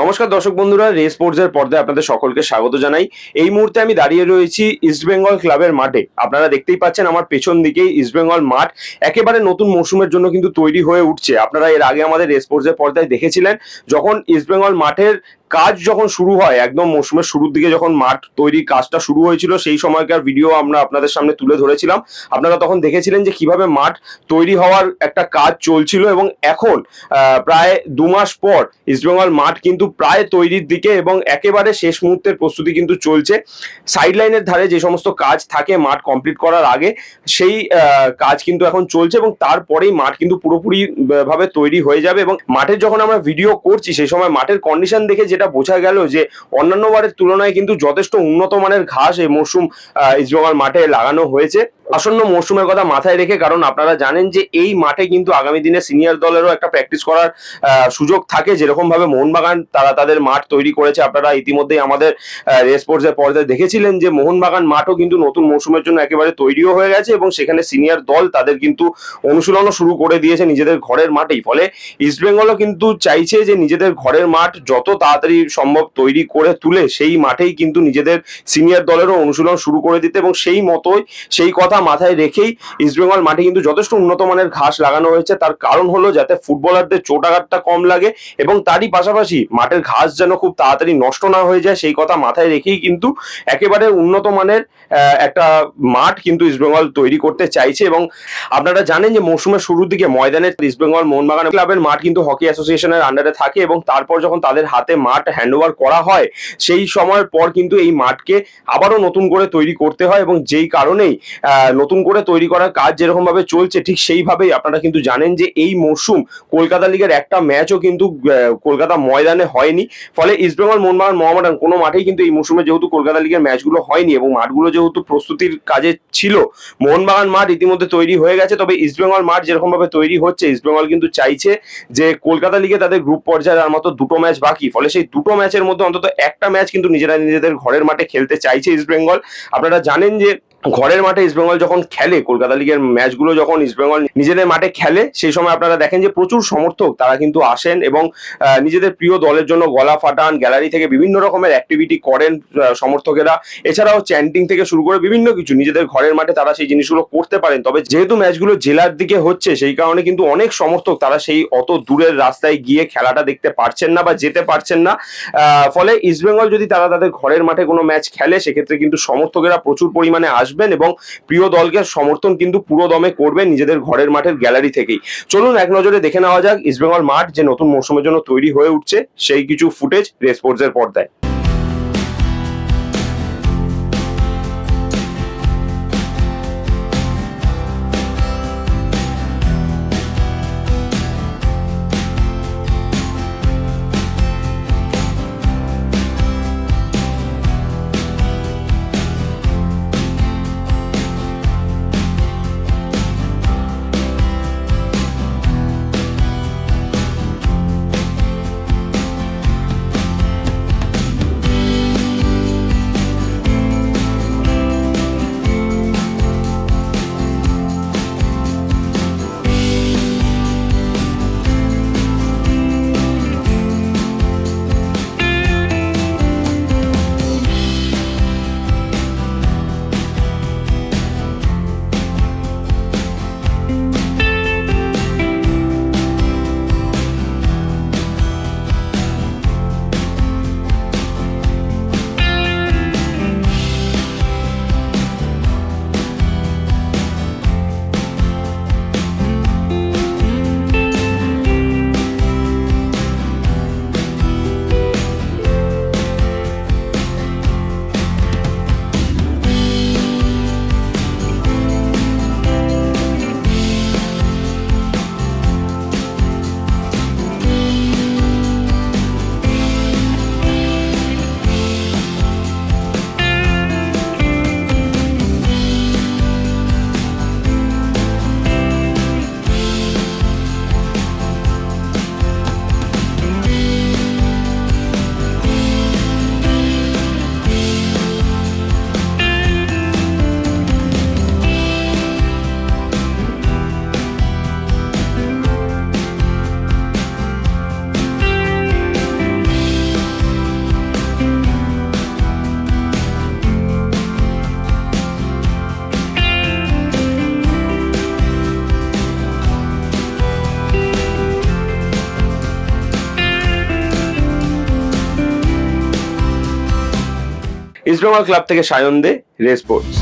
নমস্কার দর্শক বন্ধুরা রেস স্পোর্টসের পর্দায় আপনাদের সকলকে স্বাগত জানাই। এই মুহূর্তে আমি দাঁড়িয়ে রয়েছি ইস্টবেঙ্গল ক্লাবের মাঠে। আপনারা দেখতেই পাচ্ছেন আমার পেছন দিকেই ইস্টবেঙ্গল মাঠ। একেবারে নতুন মৌসুমের জন্য কিন্তু তৈরি হয়ে উঠছে। আপনারা এর আগে আমাদের রেস স্পোর্টসের পর্দায় দেখেছিলেন, যখন ইস্টবেঙ্গল মাঠের কাজ যখন শুরু হয়, একদম মৌসুমের শুরুর দিকে যখন মাঠ তৈরি কাজটা শুরু হয়েছিল, সেই সময়কার ভিডিও আমরা আপনাদের সামনে তুলে ধরেছিলাম। আপনারা তখন দেখেছিলেন যে কীভাবে মাঠ তৈরি হওয়ার একটা কাজ চলছিল এবং এখন প্রায় দু মাস পর ইস্টবেঙ্গল মাঠ কিন্তু প্রায় তৈরির দিকে এবং একেবারে শেষ মুহূর্তের প্রস্তুতি কিন্তু চলছে। সাইড লাইনের ধারে যে সমস্ত কাজ থাকে মাঠ কমপ্লিট করার আগে, সেই কাজ কিন্তু এখন চলছে এবং তারপরেই মাঠ কিন্তু পুরোপুরি ভাবে তৈরি হয়ে যাবে এবং মাঠের যখন আমরা ভিডিও করছি, সেই সময় মাঠের কন্ডিশন দেখে যেটা বোঝা গেল যে অন্যান্য বারের তুলনায় কিন্তু যথেষ্ট উন্নত মানের ঘাস এই মরশুম ইস্টবেঙ্গল মাঠে লাগানো হয়েছে। আসন্ন মরশুমের কথা মাথায় রেখে, কারণ আপনারা জানেন যে এই মাঠে কিন্তু আগামী দিনে সিনিয়র দলেরও একটা প্র্যাকটিস করার সুযোগ থাকে। যেরকম ভাবে মোহনবাগান, তারা তাদের মাঠ তৈরি করেছে। আপনারা ইতিমধ্যেই আমাদের রেসপোর্টস এর পর্দায় দেখেছিলেন যে মোহনবাগান মাঠও কিন্তু নতুন মৌসুমের জন্য একেবারে তৈরিও হয়ে গেছে এবং সেখানে সিনিয়র দল তাদের কিন্তু অনুশীলনও শুরু করে দিয়েছে নিজেদের ঘরের মাঠেই। ফলে ইস্টবেঙ্গলও কিন্তু চাইছে যে নিজেদের ঘরের মাঠ যত তাড়াতাড়ি সম্ভব তৈরি করে তুলে, সেই মাঠেই কিন্তু নিজেদের সিনিয়র দলেরও অনুশীলন শুরু করে দিতে এবং সেই মতোই সেই কথা মাথায় রেখেই ইস্টবেঙ্গল মাঠে কিন্তু যথেষ্ট উন্নত মানের ঘাস লাগানো হয়েছে। তার কারণ হলো যাতে ফুটবলারদের চোট আঘাতটা কম লাগে এবং তারই পাশাপাশি মাঠের ঘাস যেন খুব তাড়াতাড়ি নষ্ট না হয়ে যায়, সেই কথা মাথায় রেখেই কিন্তু একেবারে উন্নত মানের একটা মাঠ কিন্তু ইস্টবেঙ্গল তৈরি করতে চাইছে এবং আপনারা জানেন যে মৌসুমের শুরুর দিকে ময়দানে ইস্টবেঙ্গল মোহনবাগান ক্লাবের মাঠ কিন্তু হকি অ্যাসোসিয়েশনের আন্ডারে থাকে এবং তারপর যখন তাদের হাতে মাঠ হ্যান্ডওভার করা হয়, সেই সময়ের পর কিন্তু এই মাঠকে আবারও নতুন করে তৈরি করতে হয় এবং যেই কারণেই নতুন করে তৈরি করার কাজ যেরকম ভাবে চলছে, ঠিক সেইভাবেই আপনারা কিন্তু জানেন যে এই মরশুম কলকাতা লিগের একটা ম্যাচও কিন্তু কলকাতা ময়দানে হয়নি। ফলে ইস্টবেঙ্গল মোহনবাগান মোহামেডান কোনো মাঠেই কিন্তু এই মরশুমে যেহেতু কলকাতা লিগের ম্যাচগুলো হয়নি এবং মাঠগুলো যেহেতু প্রস্তুতির কাজে ছিল, মোহনবাগান মাঠ ইতিমধ্যে তৈরি হয়ে গেছে। তবে ইস্টবেঙ্গল মাঠ যেরকম ভাবে তৈরি হচ্ছে ইস্টবেঙ্গল কিন্তু চাইছে যে কলকাতা লিগে তাদের গ্রুপ পর্যায়ে আর মাত্র দুটো ম্যাচ বাকি। ফলে সেই দুটো ম্যাচের মধ্যে অন্তত একটা ম্যাচ কিন্তু নিজেরা নিজেদের ঘরের মাঠে খেলতে চাইছে ইস্টবেঙ্গল আপনারা জানেন যে ঘরের মাঠে ইস্টবেঙ্গল যখন খেলে, কলকাতা লিগের ম্যাচগুলো যখন ইস্টবেঙ্গল নিজেদের মাঠে খেলে, সেই সময় আপনারা দেখেন যে প্রচুর সমর্থক তারা কিন্তু আসেন এবং নিজেদের প্রিয় দলের জন্য গলা ফাটান গ্যালারি থেকে বিভিন্ন রকমের অ্যাক্টিভিটি করেন সমর্থকেরা। এছাড়াও চ্যান্টিং থেকে শুরু করে বিভিন্ন কিছু নিজেদের ঘরের মাঠে তারা সেই জিনিসগুলো করতে পারেন। তবে যেহেতু ম্যাচগুলো জেলার দিকে হচ্ছে, সেই কারণে কিন্তু অনেক সমর্থক তারা সেই অত দূরের রাস্তায় গিয়ে খেলাটা দেখতে পারছেন না বা যেতে পারছেন না। ফলে ইস্টবেঙ্গল যদি তারা তাদের ঘরের মাঠে কোনো ম্যাচ খেলে, সেক্ষেত্রে কিন্তু সমর্থকেরা প্রচুর পরিমাণে আসবেন এবং প্রিয় দলকে সমর্থন কিন্তু পুরো দমে করবেন নিজেদের ঘরের মাঠের গ্যালারি থেকেই। চলুন এক নজরে দেখে নেওয়া যাক, ইস্টবেঙ্গল মাঠ যে নতুন মৌসুমের জন্য তৈরি হয়ে উঠছে, সেই কিছু ফুটেজ রেসপোর্টস এর পর্দায়। ইস্টবেঙ্গল ক্লাব থেকে সায়ন দে রে স্পোর্টস।